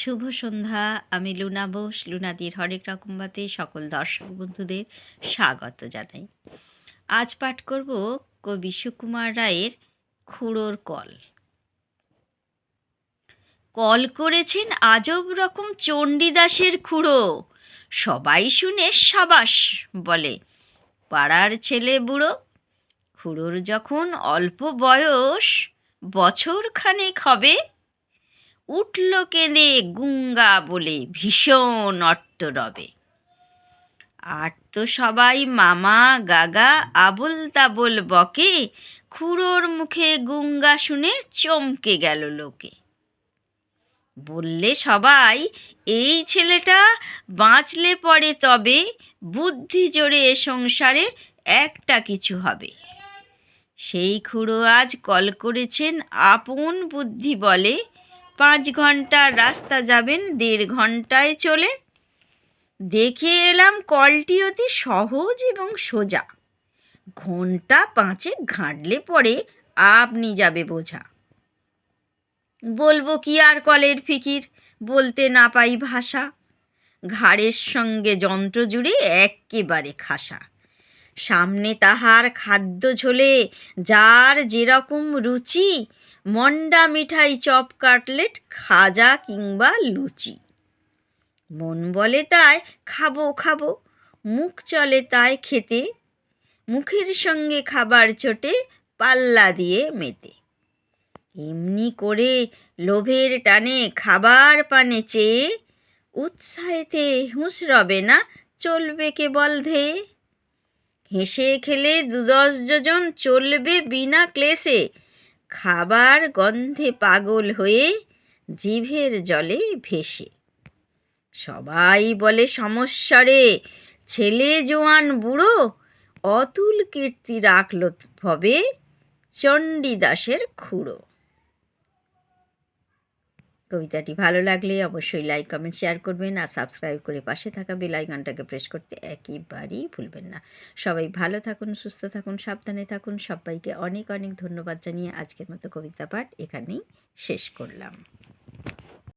শুভ সন্ধ্যা, আমি লুনা বোস। লুনাদির হরেক রকমবাতে সকল দর্শক বন্ধুদের স্বাগত জানাই। আজ পাঠ করব কবি সুকুমার রায়ের খুড়োর কল। কল করেছেন আজব রকম চণ্ডীদাসের খুড়ো। সবাই শুনে সাবাস বলে, পাড়ার ছেলে বুড়ো, খুড়োর যখন অল্প বয়স বছর খানেক হবে উঠল কেঁদে গুঙ্গা বলে ভীষণ অট্ট রবে আর তো সবাই মামা, গাগা আবল তাবল বকে, খুড়োর মুখে গুঙ্গা শুনে চমকে গেল লোকে। বললে সবাই, এই ছেলেটা বাঁচলে পরে তবে বুদ্ধি জোরে এ সংসারে একটা কিছু হবে। সেই খুড়ো আজ কল করেছেন আপন বুদ্ধি বলে পাঁচ ঘণ্টার রাস্তা যাবেন, দেড় ঘন্টায় চলে। দেখে এলাম কলটি অতি সহজ এবং সোজা। ঘণ্টা পাঁচে ঘাঁটলে পরে আপনি যাবে বোঝা। বলব কি আর কলের ফিকির, বলতে না পাই ভাষা। ঘাড়ের সঙ্গে যন্ত্র জুড়ে এক্কেবারে খাসা। সামনে তাহার খাদ্য ঝোলে, যার যেরকম রুচি, মন্ডা মিঠাই চপ কাটলেট, খাজা কিংবা লুচি। মন বলে তাই, খাব খাব। মুখ চলে তাই খেতে, মুখের সঙ্গে খাবার ছোটে, পাল্লা দিয়ে মেতে। এমনি করে লোভের টানে খাবার পানে চেয়ে, উৎসাহেতে হুঁশ রবে না, চলবে কেবল ধেয়ে হেসে খেলে দু দশ যোজন চলবে বিনা ক্লেশে। খাবার গন্ধে পাগল হয়ে জিভের জলে ভেসে। সবাই বলে সমস্বরে ছেলে জোয়ান বুড়ো, অতুল কীর্তি রাখল ভবে চণ্ডীদাসের খুঁড়ো। কবিতাটি ভালো লাগলে অবশ্যই লাইক কমেন্ট শেয়ার করবেন আর সাবস্ক্রাইব করে পাশে থাকা বেল আইকনটাকে প্রেস করতে একেবারেই ভুলবেন না। সবাই ভালো থাকুন, সুস্থ থাকুন, সাবধানে থাকুন। সবাইকে অনেক অনেক ধন্যবাদ জানিয়ে আজকের মতো কবিতা পাঠ এখানেই শেষ করলাম।